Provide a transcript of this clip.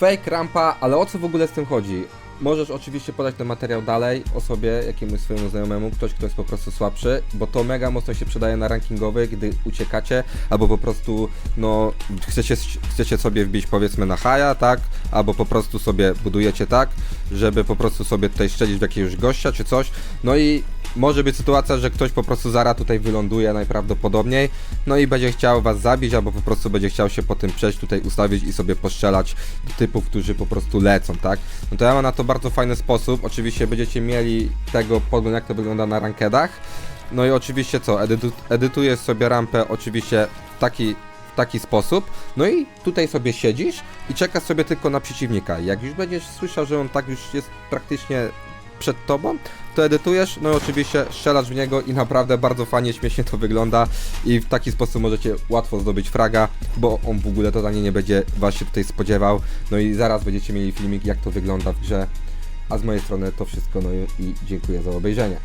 Fake rampa, ale o co w ogóle z tym chodzi? Możesz oczywiście podać ten materiał dalej osobie, jakiemuś swojemu znajomemu, ktoś, kto jest po prostu słabszy, bo to mega mocno się przydaje na rankingowych, gdy uciekacie, albo po prostu, no, chcecie, chcecie sobie wbić powiedzmy na haja, tak, albo po prostu sobie budujecie tak, żeby po prostu sobie tutaj strzelić w jakiegoś gościa czy coś, no i może być sytuacja, że ktoś po prostu zara tutaj wyląduje najprawdopodobniej, no i będzie chciał was zabić, albo po prostu będzie chciał się po tym przejść tutaj ustawić i sobie postrzelać do typów, którzy po prostu lecą, tak? No to ja mam na to bardzo fajny sposób. Oczywiście będziecie mieli tego podgląd, jak to wygląda na rankedach. No i oczywiście co, edytu, edytujesz sobie rampę oczywiście w taki, w taki sposób. No i tutaj sobie siedzisz i czekasz sobie tylko na przeciwnika. Jak już będziesz słyszał, że on tak już jest praktycznie przed tobą, to edytujesz, no i oczywiście strzelasz w niego i naprawdę bardzo fajnie, śmiesznie to wygląda i w taki sposób możecie łatwo zdobyć fraga, bo on w ogóle totalnie nie będzie was się tutaj spodziewał, no i zaraz będziecie mieli filmik jak to wygląda w grze, a z mojej strony to wszystko, no i, dziękuję za obejrzenie.